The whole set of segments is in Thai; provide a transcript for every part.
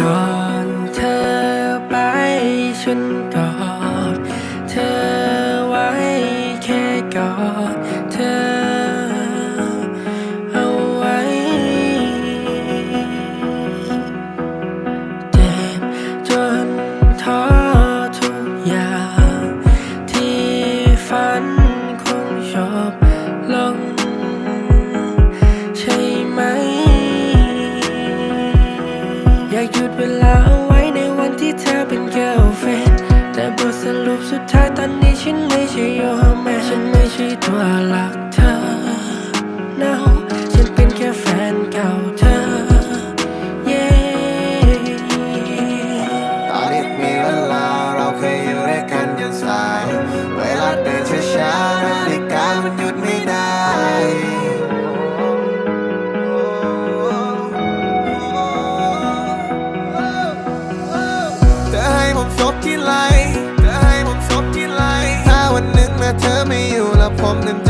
ก่อนเธอไปฉันกอดเธอไว้แค่กอด ตัวหลักเธอ now ฉันเป็นแค่แฟนเก่าเธอ yeah ตอนนี้มีเวลาเราเคยอยู่ด้วยกันยันสาย เวลาเดินช้าๆนาฬิกามันหยุดไม่ได้ เธอให้ผมซบที่ไหล เธอให้ผมซบที่ไหล ถ้าวันหนึ่งนะเธอไม่อยู่แล้วผมนั้นจะ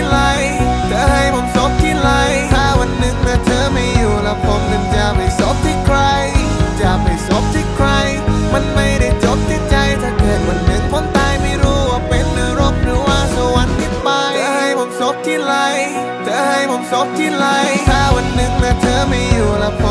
ที่ไหลเธอให้ผมซบที่ไหลถ้าวันหนึ่งนะเธอไม่อยู่แล้วผม